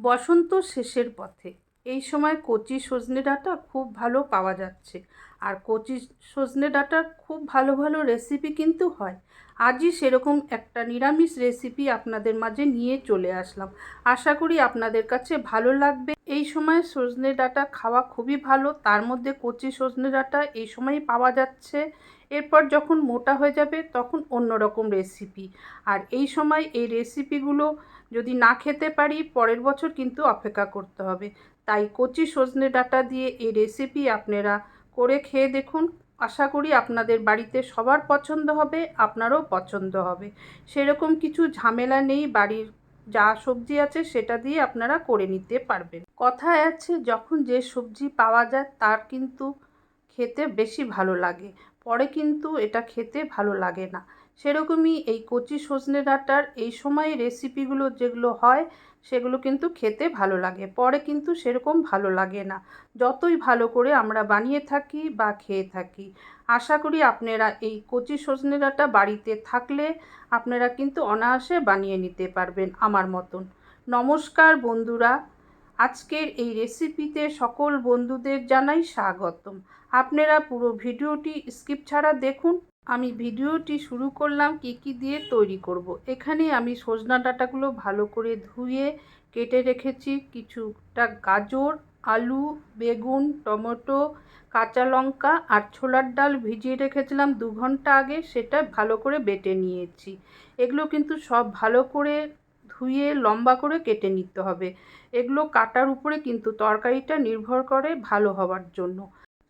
বসন্ত শেষের পথে। এই সময় কচি সজনে ডাঁটা খুব ভালো পাওয়া যাচ্ছে। আর কচি সজনে ডাঁটার খুব ভালো ভালো রেসিপি কিন্তু হয়। আজই সেরকম একটা নিরামিষ রেসিপি আপনাদের মাঝে নিয়ে চলে আসলাম। আশা করি আপনাদের কাছে ভালো লাগবে। এই সময় সজনে ডাঁটা খাওয়া খুবই ভালো। তার মধ্যে কচি সজনে ডাঁটা এই সময়ই পাওয়া যাচ্ছে। এরপর যখন মোটা হয়ে যাবে তখন অন্য রকম রেসিপি আর এই সময় এই রেসিপিগুলো যদি না খেতে পারি, পরের বছর কিন্তু অপেক্ষা করতে হবে। তাই কচি সজনে ডাটা দিয়ে এই রেসিপি আপনারা করে খেয়ে দেখুন। আশা করি আপনাদের বাড়িতে সবার পছন্দ হবে, আপনারও পছন্দ হবে। সেরকম কিছু ঝামেলা নেই, বাড়ির যা সবজি আছে সেটা দিয়ে আপনারা করে নিতে পারবেন। কথায় আছে, যখন যে সবজি পাওয়া যায় তার কিন্তু খেতে বেশি ভালো লাগে। পরে কিন্তু এটা খেতে ভালো লাগে না। সেরকমই এই কচি সজনে ডাঁটার এই সময় রেসিপিগুলো যেগুলো হয়, সেগুলো কিন্তু খেতে ভালো লাগে। পরে কিন্তু সেরকম ভালো লাগে না। যতই ভালো করে আমরা বানিয়ে থাকি বা খেয়ে থাকি। আশা করি আপনারা এই কচি সজনে ডাঁটা বাড়িতে থাকলে আপনারা কিন্তু অনায়াসে বানিয়ে নিতে পারবেন আমার মতন। নমস্কার বন্ধুরা। আজকের এই রেসিপিতে সকল বন্ধুদের জানাই স্বাগতম। আপনারা পুরো ভিডিওটি স্কিপ ছাড়া দেখুন। আমি ভিডিওটি শুরু করলাম কি কি দিয়ে তৈরি করব। এখানে আমি সজনা ডাঁটাগুলো ভালো করে ধুয়ে কেটে রেখেছি। কিছুটা গাজর, আলু, বেগুন, টমেটো, কাঁচা লঙ্কা আর ছোলার ডাল ভিজিয়ে রেখেছিলাম দু ঘণ্টা আগে। সেটা ভালো করে বেটে নিয়েছি। এগুলো কিন্তু সব ভালো করে ধুয়ে লম্বা করে কেটে নিতে হবে। এগুলো কাটার উপরে কিন্তু তরকারিটা নির্ভর করে ভালো হওয়ার জন্য।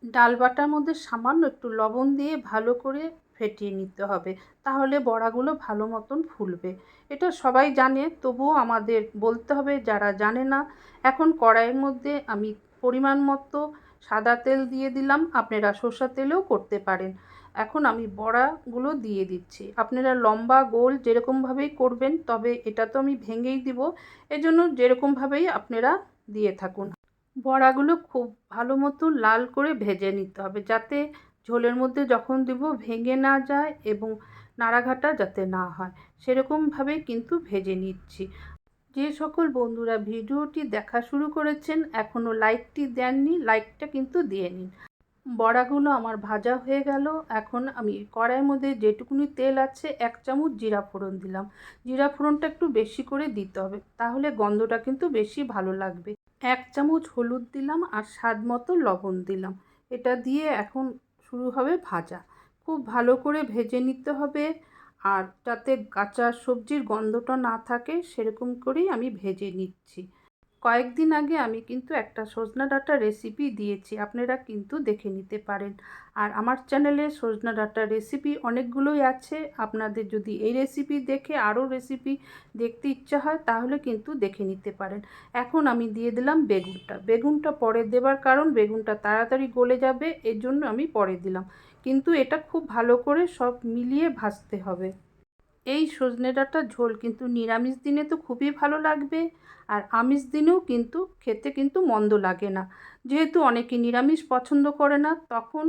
ডাল বাটার মধ্যে সামান্য একটু লবণ দিয়ে ভালো করে ফেটিয়ে নিতে হবে, তাহলে বড়াগুলো ভালো মতন ফুলবে। এটা সবাই জানে, তবুও আমাদের বলতে হবে, যারা জানে না, এখন কড়াইয়ের মধ্যে আমি পরিমাণ মতো সাদা তেল দিয়ে দিলাম, আপনারা সর্ষা তেলেও করতে পারেন। এখন আমি বড়াগুলো দিয়ে দিচ্ছি। আপনারা লম্বা গোল যেরকমভাবেই করবেন, তবে এটা তো আমি ভেঙেই দিব। এজন্য যেরকমভাবেই আপনারা দিয়ে থাকুন। বড়াগুলো খুব ভালো মতো লাল করে ভেজে নিতে হবে, যাতে ঝোলের মধ্যে যখন দেব ভেঙে না যায় এবং নাড়াঘাটা যাতে না হয়। সেরকমভাবে কিন্তু ভেজে নিচ্ছি। যে সকল বন্ধুরা ভিডিওটি দেখা শুরু করেছেন, এখনও লাইকটি দেননি, লাইকটা কিন্তু দিয়ে নিন। বড়াগুলো আমার ভাজা হয়ে গেল। এখন আমি কড়াইয়ের মধ্যে যেটুকুনি তেল আছে, এক চামচ জিরা ফোড়ন দিলাম। জিরা ফোড়নটা একটু বেশি করে দিতে হবে, তাহলে গন্ধটা কিন্তু বেশি ভালো লাগবে। এক চামচ হলুদ দিলাম আর স্বাদ মতো লবণ দিলাম। এটা দিয়ে এখন শুরু হবে ভাজা। খুব ভালো করে ভেজে নিতে হবে আর যাতে কাঁচা সবজির গন্ধটা না থাকে, সেরকম করেই আমি ভেজে নিচ্ছি। কয়েকদিন আগে আমি কিন্তু একটা সজনা ডাঁটা রেসিপি দিয়েছি, আপনারা কিন্তু দেখে নিতে পারেন। আর আমার চ্যানেলে সজনা ডাঁটার রেসিপি অনেকগুলোই আছে, আপনাদের যদি এই রেসিপি দেখে আরও রেসিপি দেখতে ইচ্ছা হয়, তাহলে কিন্তু দেখে নিতে পারেন। এখন আমি দিয়ে দিলাম বেগুনটা। বেগুনটা পরে দেবার কারণ, বেগুনটা তাড়াতাড়ি গলে যাবে, এর জন্য আমি পরে দিলাম। কিন্তু এটা খুব ভালো করে সব মিলিয়ে ভাজতে হবে। এই সজনে ডাঁটার ঝোল কিন্তু নিরামিষ দিনে তো খুবই ভালো লাগবে। আর আমিষ দিনেও কিন্তু খেতে কিন্তু মন্দ লাগে না। যেহেতু অনেকে নিরামিষ পছন্দ করে না, তখন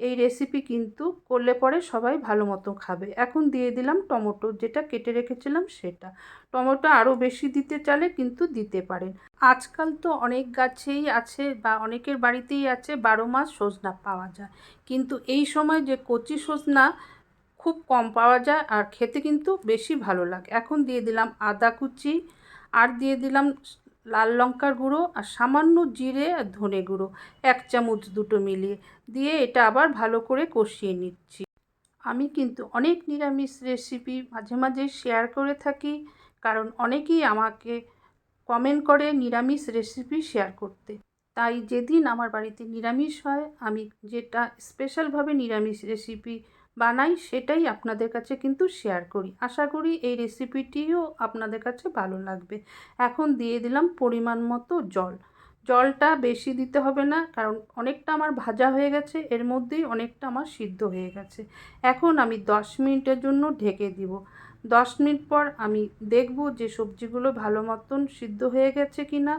এই রেসিপি কিন্তু করলে পরে সবাই ভালো মতো খাবে। এখন দিয়ে দিলাম টমেটো, যেটা কেটে রেখেছিলাম সেটা। টমেটো আরও বেশি দিতে চালে কিন্তু দিতে পারেন। আজকাল তো অনেক গাছেই আছে বা অনেকের বাড়িতেই আছে বারো মাস সজনা পাওয়া যায়। কিন্তু এই সময় যে কচি সজনা খুব কম পাওয়া যায় আর খেতে কিন্তু বেশি ভালো লাগে। এখন দিয়ে দিলাম আদা কুচি, আর দিয়ে দিলাম লাল লঙ্কার গুঁড়ো আর সামান্য জিরে আর ধনে গুঁড়ো, এক চামচ দুটো মিলিয়ে। দিয়ে এটা আবার ভালো করে কষিয়ে নিচ্ছি। আমি কিন্তু অনেক নিরামিষ রেসিপি মাঝে মাঝে শেয়ার করে থাকি, কারণ অনেকেই আমাকে কমেন্ট করে নিরামিষ রেসিপি শেয়ার করতে। তাই যেদিন আমার বাড়িতে নিরামিষ হয়, আমি যেটা স্পেশালভাবে নিরামিষ রেসিপি বানাই সেটাই আপনাদের কাছে কিন্তু শেয়ার করি। আশা করি এই রেসিপিটিও আপনাদের কাছে ভালো লাগবে। এখন দিয়ে দিলাম পরিমাণ মতো জল। জলটা বেশি দিতে হবে না, কারণ অনেকটা আমার ভাজা হয়ে গেছে, এর মধ্যেই অনেকটা আমার সিদ্ধ হয়ে গেছে। এখন আমি দশ মিনিটের জন্য ঢেকে দিব। দশ মিনিট পর আমি দেখব যে সবজিগুলো ভালো মতন সিদ্ধ হয়ে গেছে কি না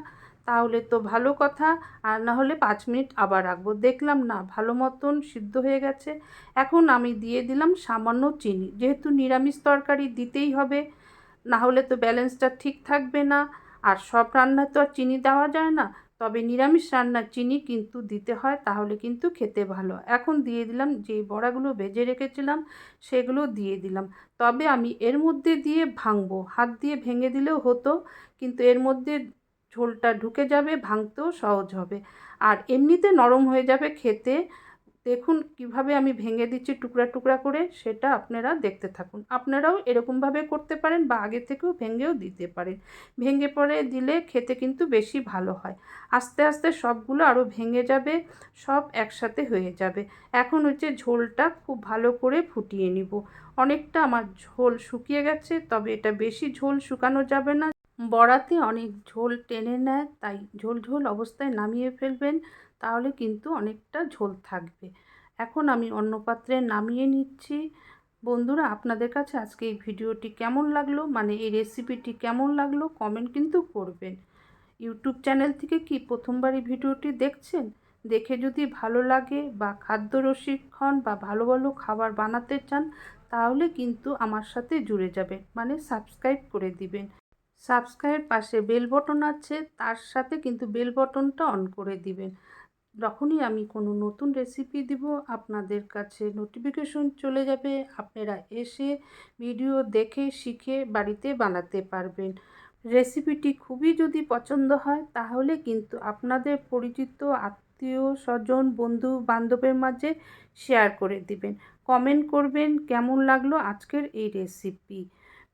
তাহলে তো ভালো কথা। আর না হলে পাঁচ মিনিট আবার রাখব। দেখলাম না, ভালো মতন সিদ্ধ হয়ে গেছে। এখন আমি দিয়ে দিলাম সামান্য চিনি। যেহেতু নিরামিষ তরকারি দিতেই হবে না হলে তো ব্যালেন্সটা ঠিক থাকবে না। আর সব রান্নায় তো আর চিনি দেওয়া যায় না। তবে নিরামিষ রান্নার চিনি কিন্তু দিতে হয়, তাহলে কিন্তু খেতে ভালো। এখন দিয়ে দিলাম যে বড়াগুলো ভেজে রেখেছিলাম, সেগুলো দিয়ে দিলাম। তবে আমি এর মধ্যে দিয়ে ভাঙবো। হাত দিয়ে ভেঙে দিলেও হতো, কিন্তু এর মধ্যে ঝোলটা ঢুকে যাবে, ভাঙতেও সহজ হবে। আর এমনিতে নরম হয়ে যাবে খেতে। দেখুন কীভাবে আমি ভেঙে দিচ্ছি টুকরা টুকরা করে, সেটা আপনারা দেখতে থাকুন। আপনারাও এরকমভাবে করতে পারেন বা আগে থেকেও ভেঙেও দিতে পারেন। ভেঙে পরে দিলে খেতে কিন্তু বেশি ভালো হয়। আস্তে আস্তে সবগুলো আরও ভেঙে যাবে, সব একসাথে হয়ে যাবে। এখন হচ্ছে ঝোলটা খুব ভালো করে ফুটিয়ে নিব। অনেকটা আমার ঝোল শুকিয়ে গেছে, তবে এটা বেশি ঝোল শুকানো যাবে না। বড়াতে অনেক ঝোল টেনে নেয়, তাই ঝোল ঝোল অবস্থায় নামিয়ে ফেলবেন, তাহলে কিন্তু অনেকটা ঝোল থাকবে। এখন আমি অন্য পাত্রে নামিয়ে নিচ্ছি। বন্ধুরা, আপনাদের কাছে আজকে এই ভিডিওটি কেমন লাগল মানে এই রেসিপিটি কেমন লাগল, কমেন্ট কিন্তু করবেন। ইউটিউব চ্যানেল থেকে কি প্রথমবার এই ভিডিওটি দেখছেন? দেখে যদি ভালো লাগে বা খাদ্য রসিক্ষণ বা ভালো ভালো খাবার বানাতে চান, তাহলে কিন্তু আমার সাথে জুড়ে যাবে মানে সাবস্ক্রাইব করে দিবেন। সাবস্ক্রাইব পাশে বেল বটন আছে, তার সাথে কিন্তু বেল বটনটা অন করে দিবেন। যখনই আমি কোনো নতুন রেসিপি দিব, আপনাদের কাছে নোটিফিকেশন চলে যাবে, আপনারা এসে ভিডিও দেখে, শিখে বাড়িতে বানাতে পারবেন। রেসিপিটি খুবই যদি পছন্দ হয়, তাহলে কিন্তু আপনাদের পরিচিত আত্মীয় স্বজন, বন্ধু বান্ধবের মাঝে শেয়ার করে দিবেন। কমেন্ট করবেন কেমন লাগল আজকের এই রেসিপি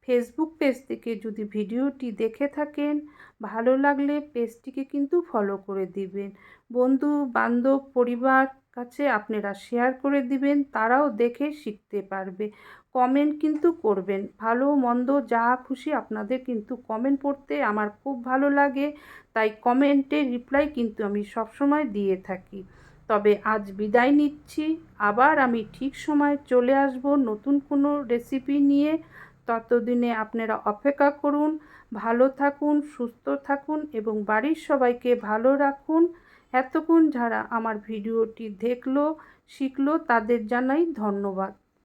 ফেসবুক পেজ থেকে যদি ভিডিওটি দেখে থাকেন, ভালো লাগলে পেজটিকে কিন্তু ফলো করে দিবেন। বন্ধু, বান্ধব, পরিবার কাছে আপনারা শেয়ার করে দিবেন, তারাও দেখে শিখতে পারবে। কমেন্ট কিন্তু করবেন। ভালো, মন্দ, যা খুশি আপনাদের কিন্তু কমেন্ট পড়তে আমার খুব ভালো লাগে, তাই কমেন্টে রিপ্লাই কিন্তু আমি সবসময় দিয়ে থাকি। তবে আজ বিদায় নিচ্ছি। আবার আমি ঠিক সময় চলে আসব নতুন কোনো রেসিপি নিয়ে। ততদিনে আপনারা অপেক্ষা করুন, ভালো থাকুন, সুস্থ থাকুন এবং বাড়ির সবাইকে ভালো রাখুন। এতক্ষণ যারা আমার ভিডিওটি দেখল, শিখলো, তাদের জানাই ধন্যবাদ।